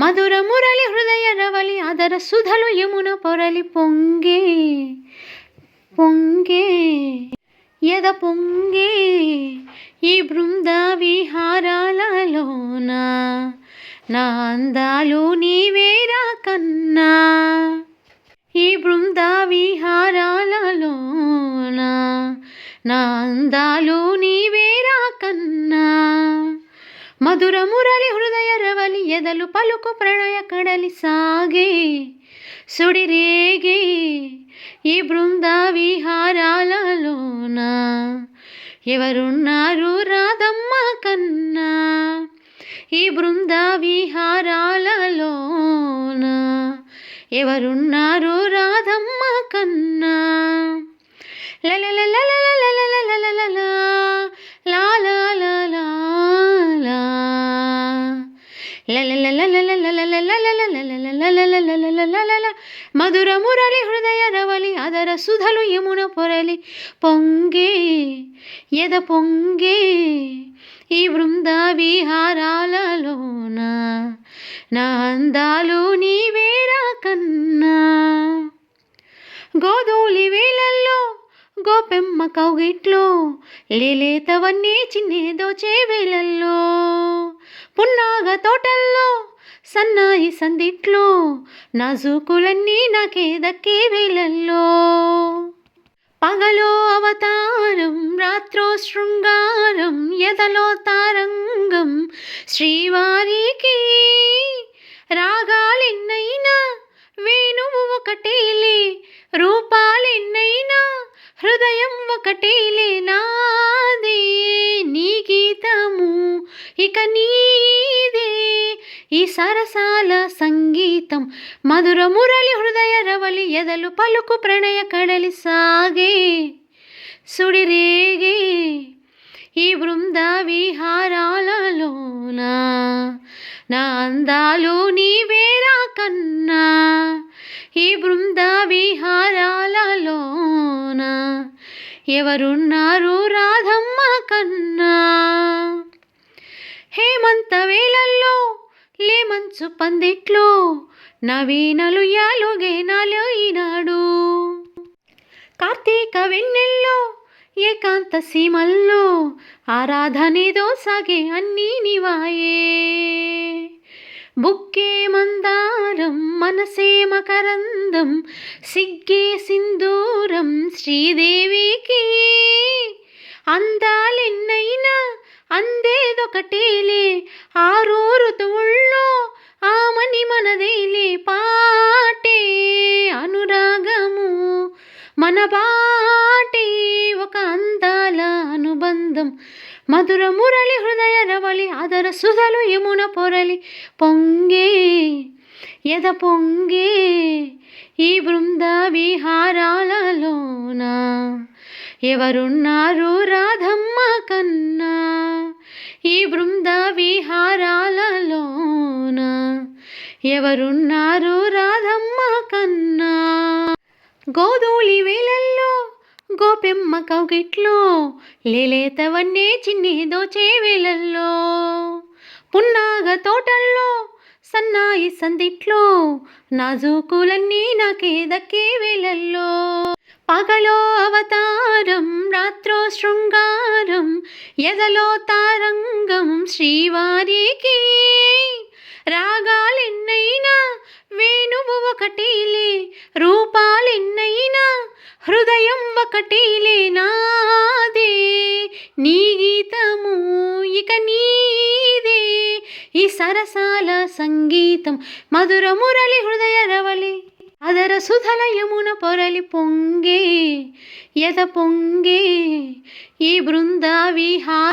మధుర మురళి హృదయ రవలి అదర సుధలు యమున పొరలి పొంగే పొంగే ఎద పొంగే ఈ బృంద విహారాలలోన నా అందాలు నీవేరా కన్నా ఈ బృంద విహారాలలోన నా అందాలు నీవేరా కన్నా. మధుర మురళి హృదయ రవలి ఎదలు పలుకు ప్రణయ కడలి సాగే. సుడిరేగే ఈ బృంద విహారాలలోన ఎవరున్నారు రాధమ్మ కన్నా. ఈ బృంద విహారాల ఎవరున్నారు రాధమ్మ కన్నా మధుర మురళి హృదయ రవలి అదర సుధలు యమున పొరలి పొంగే ఎద పొంగే ఈ బృంద విహారాలలోన నా అందాలు నీవేరా కన్నా. గోధూలి వేళల్లో గోపెమ్మ కౌగిట్లో లేలేతవన్నీ చిన్నేదో చేవేళల్లో పున్నాగ తోటల్లో సన్నాయి సందిట్లో నాజూకులన్నీ నాకే దక్కే వేళల్లో పగలో అవతారం రాత్రో శృంగారం ఎదలో తారంగం శ్రీవారికి రాగాలెన్నైనా వేణువు ఒకటేలే రూపాలెన్నైనా హృదయం ఒకటేలే నాదే నీ గీతము. ఇక నీ ఈ సరసాల సంగీతం మధుర మురళి హృదయ రవలి ఎదలు పలుకు ప్రణయ కడలి సాగే. సుడిరేగే ఈ బృంద విహారాలలోన నా అందాలు నీవేరా కన్నా. ఈ బృంద విహారాలలోన ఎవరున్నారు రాధం కన్నా హేమంత వేళల్లో లేమంచు పందిట్లో నవీనలు యాలుగేనాలు ఈనాడు. కార్తీక వెన్నెల్లో ఏకాంత సీమల్లో ఆరాధనేదో సాగే అన్నీ నివాయే. బుక్కే మందారం మనసే మకరందం సిగ్గే సింధూరం శ్రీదే ఆనందం. మధుర మురళి హృదయ రవళి అదర సుధలు యమున పొరలి పొంగే ఎద పొంగే ఈ బృంద విహారాలలోన. ఎవరున్నారు రాధమ్మ కన్నా? ఈ బృంద విహారాలలోన. ఎవరున్నారు రాధమ్మ కన్నా? గోధూళి వేళల్లో గోపెమ్మ కౌగిట్లో లేలేతవన్నే చిన్నేదో చేవేలల్లో పున్నాగ తోటల్లో సన్నాయి సందిట్లో నాజూకులన్నీ నాకే దక్కే వేళల్లో. పగలో అవతారం రాత్రో శృంగారం ఎదలో తారంగం శ్రీవారికి. రాగ నీ గీతము ఇక నీదే. ఈ సరసాల సంగీతం మధుర మురళి హృదయ రవలి అదర సుధల యమున పొరలి పొంగే యథ పొంగే ఈ బృంద విహా